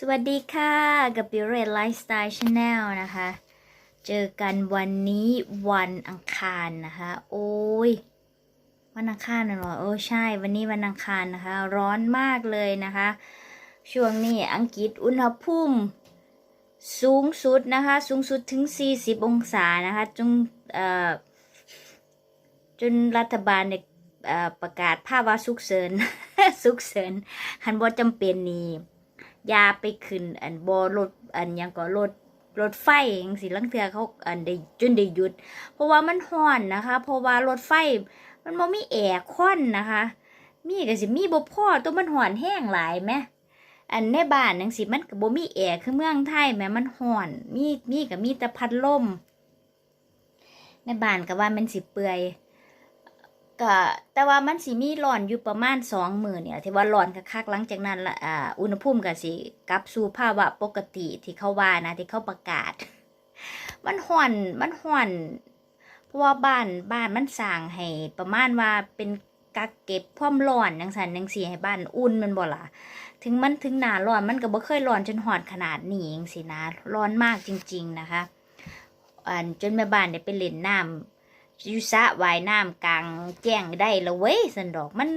สวัสดีค่ะกับบิวเรดไลฟ์สไตล์ชาแนลนะคะ เจอกันวันนี้วันอังคารนะคะ โอ้ย วันอังคารน่ะเหรอโอ้ใช่ วันนี้วันอังคารนะคะ ร้อนมากเลยนะคะ ช่วงนี้อังกฤษอุณหภูมิสูงสุดนะคะ สูงสุดถึง 40 องศานะคะจงเอ่อจนรัฐบาลเนี่ยประกาศภาวะสุกเสริญสุกเสริญหันบ่จำเป็นนี่ อยาไปขึ้น อันบอรถอันยังก็รถรถไฟจังสิลังเทือเขาอันได้จนได้หยุด เพราะว่ามันร้อนนะคะ เพราะว่ารถไฟมันบ่มีแอร์คอนนะคะ มีก็สิมีบ่พอตัวมันร้อนแห้งหลายแหมอันในบ้านจังสิมันก็บ่มีแอร์คือเมืองไทยแหมมันร้อน มีมีก็มีแต่พัดลมในบ้านก็ว่ามันสิเปื่อย ก็แต่ว่ามันสิมีร้อนอยู่ประมาณสองมือเนี่ยที่ว่าร้อนคักๆหลังจากนั้นละอ่าอุณหภูมิก็สิกลับสู่ภาวะปกติที่เขาว่านะที่เขาประกาศ มันร้อนมันร้อน เพราะว่าบ้านบ้านมันสร้างให้ประมาณว่าเป็นกักเก็บความร้อนจังซั่นจังซี่ให้บ้านอุ่นมันบ่ล่ะถึงมันถึงหนาร้อนมันก็บ่เคยร้อนจนหอดขนาดนี้จังสินะร้อนมากจริง ๆนะคะอันจนแม่บ้านได้ไปเล่นน้ำ อยู่สระว่ายน้ำกลางแจ้งได้ละเว้ยสันดอกมัน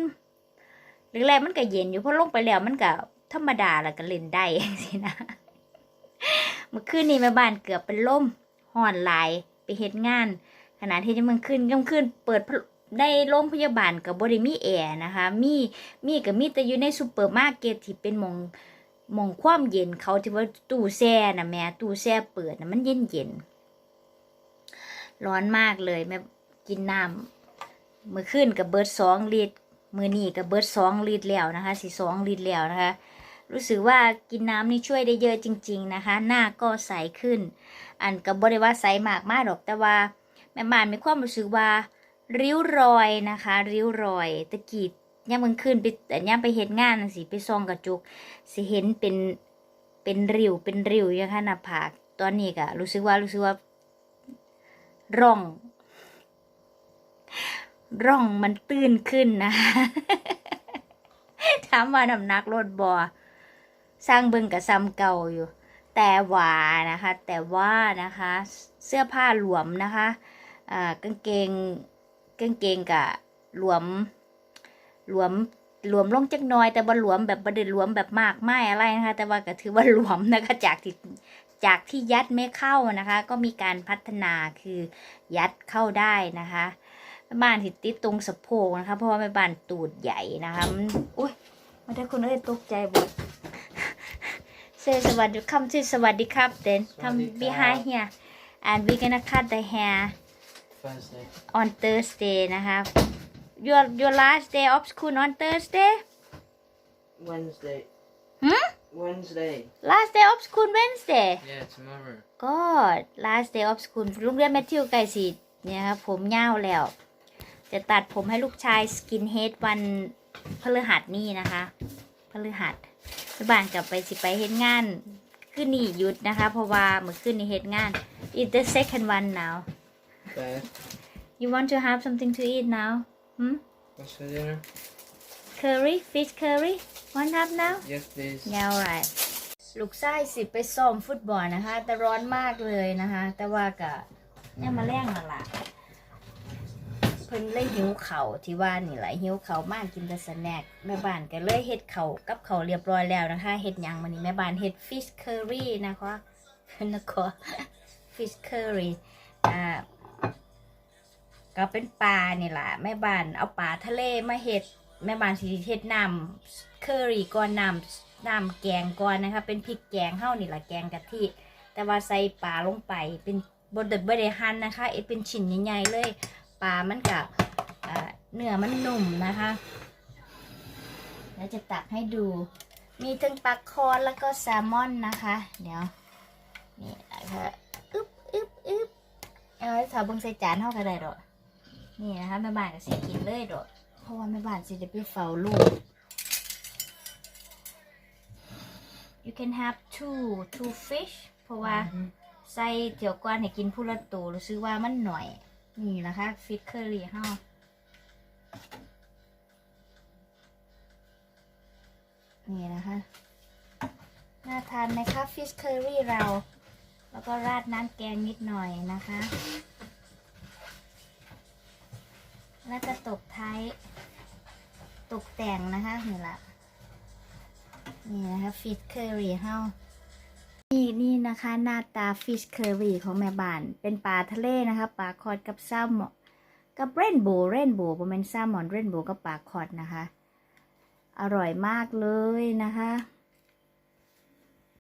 แรกๆมันก็เย็นอยู่เพราะลงไปแล้วมันก็ธรรมดาแล้วก็เล่นได้สินะเมื่อคืนนี้แม่บ้านเกือบเป็นลมห่อนลายไปเฮ็ดงาน ขณะที่จะมันขึ้นกลางคืนเปิดพัดได้โรงพยาบาลกับบริมีแอร์นะคะ มีมีกับมีแต่อยู่ในซูเปอร์มาร์เก็ตที่เป็นมองมองความเย็นเขาที่ว่าตู้แช่นะแม่ตู้แช่เปิดนะมันเย็นเย็น ร้อนมากเลยแม่กินน้ำมือขึ้นกับเบิร์ดสองลิตรมือนี่กับเบิร์ดสองลิตรแล้วนะคะสีสองลิตรแล้วนะคะ รู้สึกว่ากินน้ำนี่ช่วยได้เยอะจริง ๆนะคะ หน้าก็ใสขึ้น อันกับบริว่าใสมากมากหรอกแต่ว่าแม่บ้านมีความรู้สึกว่า ริ้วรอยนะคะ ริ้วรอยตะกี้ย่ามมึงขึ้นไปแต่ย่าไปเห็นงานสิไปซองกระจุกสิเห็นเป็นเป็นริ้วเป็นริ้วยังค่ะหน้าผากตอนนี้ก็รู้สึกว่ารู้สึกว่า ร่อง ร่องมันตื้นขึ้นนะถามว่าน้ำหนักลดบอสร้างเบิ่งกับซ้ำเก่าอยู่ แต่ว่านะคะ แต่ว่านะคะ เสื้อผ้าหลวมนะคะอ่ากางเกงกางเกงกะหลวมหลวมหลวมลงจักหน้อยแต่บ่หลวมแบบบ่ได้หลวมแบบมากไม่อะไรนะคะ แต่ว่าก็ถือว่าหลวมนะคะจากที่ จากที่ยัดไม่เข้านะคะ ก็มีการพัฒนาคือยัดเข้าได้นะคะแม่บ้านที่ติดตรงสะโพกนะคะ เพราะว่าแม่บ้านตูดใหญ่นะคะมันอุ้ยมาได้คนเอ้ยตกใจหมดเซสวัสดีคำที่สวัสดีครับเดนสวัสดีทำครับ behind here and we gonna cut the hair Thursday. on Thursday นะคะ your your last day of school on Thursday Wednesday. Hmm? Wednesday. last day of school Wednesday Yeah, tomorrow. God last day of school โรงเรียนแมทธิวไก่สีเนี่ยครับผมยาวแล้ว จะตัดผมให้ลูกชายสกินเฮดวันพฤหัสนี่นะคะพฤหัสไปบ้านกลับไปสิไปเฮ็ดงานขึ้นนี่หยุดนะคะ เพราะว่าเมื่อคืนนี้เฮ็ดงาน it's the second one now Okay. you want to have something to eat now hmm What's for dinner? curry fish curry want have now Yes, please. ยาวไรลูกไส้สิไปซ้อมฟุตบอลนะคะ แต่ร้อนมากเลยนะคะ แต่ว่ากะเนี่ยมาแรงนั่นล่ะเพิ่นเลยหิวเข่าวที่ว่านี่แหละหิวเข่าวมากกินแต่สแน็คแม่บ้านก็เลยเฮ็ดเข่าวกับเข่าวเรียบร้อยแล้วนะคะเฮ็ดหยังมันนี้แม่บ้านเฮ็ดฟิชเคอรี่นะคะนะคะฟิชเคอรี่อ่าก็เป็นปลานี่แหละแม่บ้านเอาปลาทะเลมาเฮ็ด แม่บ้านสิเฮ็ดน้ำเคอรี่ก่อนน้ำน้ำแกงก่อนนะคะ เป็นพริกแกงเฮานี่แหละแกงกะทิแต่ว่าใส่ปลาลงไปเป็นบดเด็ดบดได้หั่นนะคะเอเป็นชิ้นใหญ่ๆเลยปลามันกับเนื้อมันนุ่มนะคะ แล้วจะตักให้ดู มีทั้งปลาคอนแล้วก็แซลมอนนะคะ เดี๋ยวนี่นะคะอึ๊บอึ๊บอึ๊บเอาไว้ถาเบิ่งใส่จานเท่ากันได้ดอกนี่นะคะแม่บ้านก็สิกินเลยดอก เพราะว่าแม่บ้านสิจะไปเฝ้าลูก you can have two two fish เพราะว่าใส่เจียวกวนให้กินผู้ละตัวรู้สึกว่ามันหน่อย นี่นะคะฟิชเคอรี่เฮานี่นะคะแม่น่าทานไหมคะฟิชเคอรี่เรา แล้วก็ราดน้ำแกงนิดหน่อยนะคะ แล้วก็ตกท้าย ตกแต่งนะคะนี่ละนี่นะคะฟิชเคอรี่เฮานี่นี่นะคะหน้าตาฟิชเคอรี่ของแม่บ้าน เป็นปลาทะเลนะคะปลาคอดกับแซลมอนกับเรนโบว์เรนโบว์ประมาณแซลมอนเรนโบว์กับปลาคอดนะคะ อร่อยมากเลยนะคะ